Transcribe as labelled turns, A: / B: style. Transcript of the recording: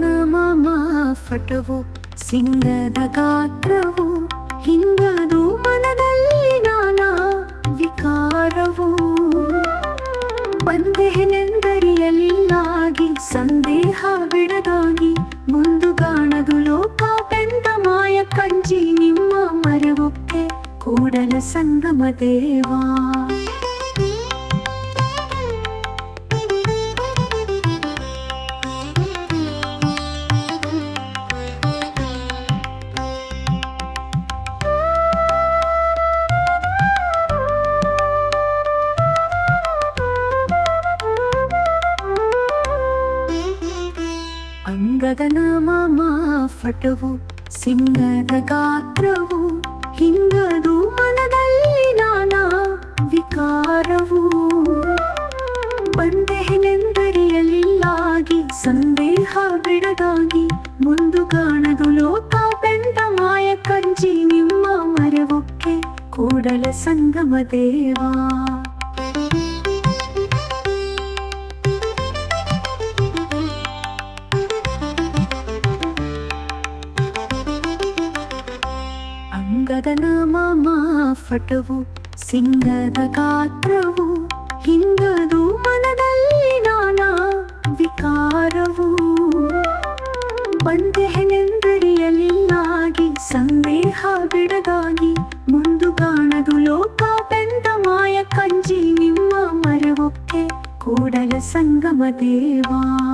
A: ನಾಮ ಫಟವು ಸಿಂಗದ ಗಾತ್ರವು ಹಿಂಗದು ಮನದಲ್ಲಿ ನಾನಾ ವಿಕಾರವು. ಬಂದೆನೆಂದರಿಯಲಿಲ್ಲಾಗಿ ಸಂದೇಹ ಬಿಡದಾಗಿ ಮುಂದುಗಾಣದು ಲೋಕ ಬೆಂದ ಮಾಯ ಕಂಜಿ ನಿಮ್ಮ ಮರವೊಕ್ಕೆ ಕೂಡಲ ಸಂಗಮ ದೇವಾ. ಅಂಗದ ನಾಮ ಫಟವು ಸಿಂಗದ ಗಾತ್ರವು, ಹಿಂಗದು ಮನದಲ್ಲಿ ನಾನಾ ವಿಕಾರವು. ಬಂದೆನೆಂದರಿಯಲಿಲ್ಲಾಗಿ ಸಂದೇಹ ಬಿಡದಾಗಿ, ಮುಂದು ಕಾಣದು ಲೋಕ ಬೆಂದ ಮಾಯ ಕಂಜಿ ನಿಮ್ಮ ಮರವೊಕ್ಕೆ, ಕೂಡಲ ಸಂಗಮ ದೇವಾ. ನಾಮ ಫಟವು ಸಿಂಗದ ಗಾತ್ರವು, ಹಿಂಗದು ಮನದಲ್ಲಿ ನಾನಾ ವಿಕಾರವು. ಬಂದೆನೆಂದರಿಯಲಿಲ್ಲಾಗಿ ಸಂದೇಹ ಬಿಡದಾಗಿ ಮುಂದು ಕಾಣದು ಲೋಕ ಬೆಂದ ಮಾಯ ಕಂಜಿ ನಿಮ್ಮ ಮರವೊಕ್ಕೆ, ಕೂಡಲ ಸಂಗಮ ದೇವಾ.